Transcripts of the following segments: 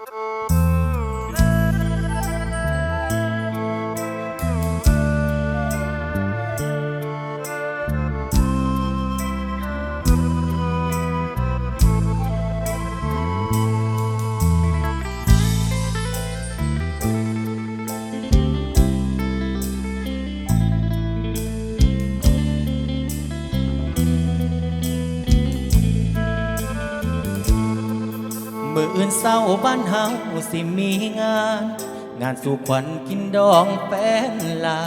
Uh-oh. มื่ออื่นเศร้าบ้านเฮาสิมีงาน งานสู่ขวัญกินดองแฟนลา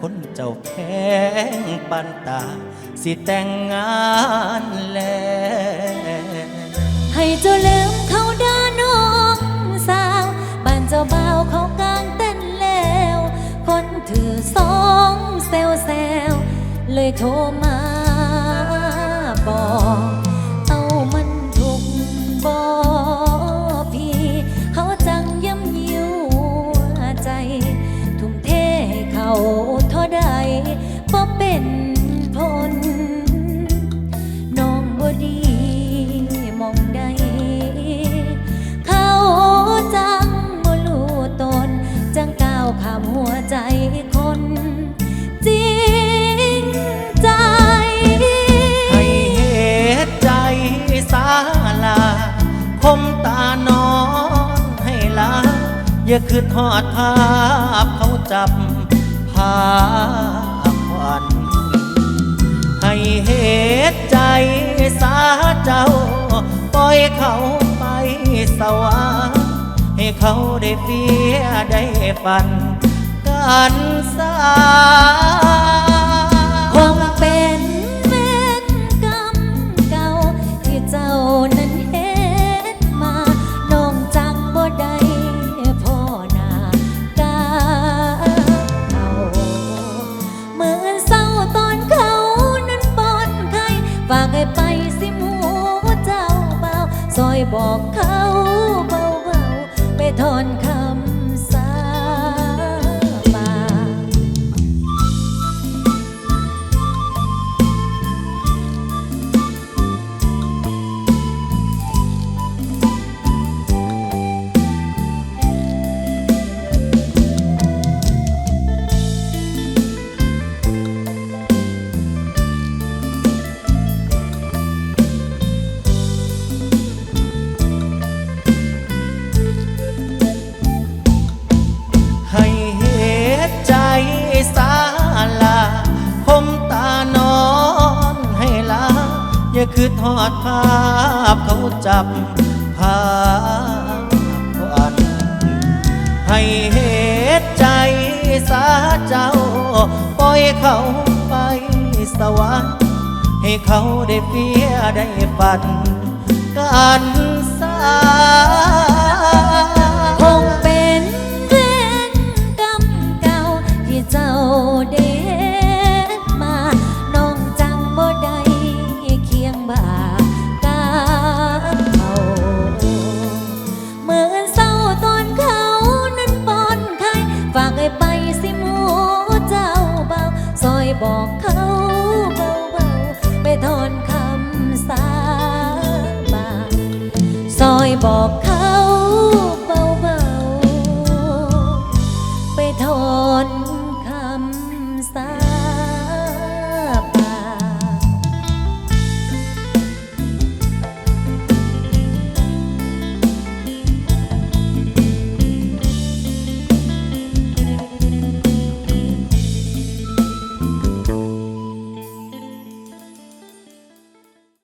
คนเจ้าแพงปันตา สิแต่งงานแล้วให้เจ้าลืมเขาด้าน้องสาวบ้านเจ้าบ่าวเขากางเต้นแล้ว คนถือสองเซลเซลเลยโทรมา อย่าคืนทอดภาพเขาจับภาพควันให้เหตุใจสาเจ้า ปล่อยเขาไปสวรรค์ให้เขาได้เฟียได้ฝันกันสา บอกเขาเบาๆไปทอนคำ อย่าคือทอดภาพเขาจับภาพควันให้เหตุใจสาเจ้า ปล่อยเขาไปสวรรค์ให้เขาได้เพียได้ฝัน กัน สาบาซอยบอกเขา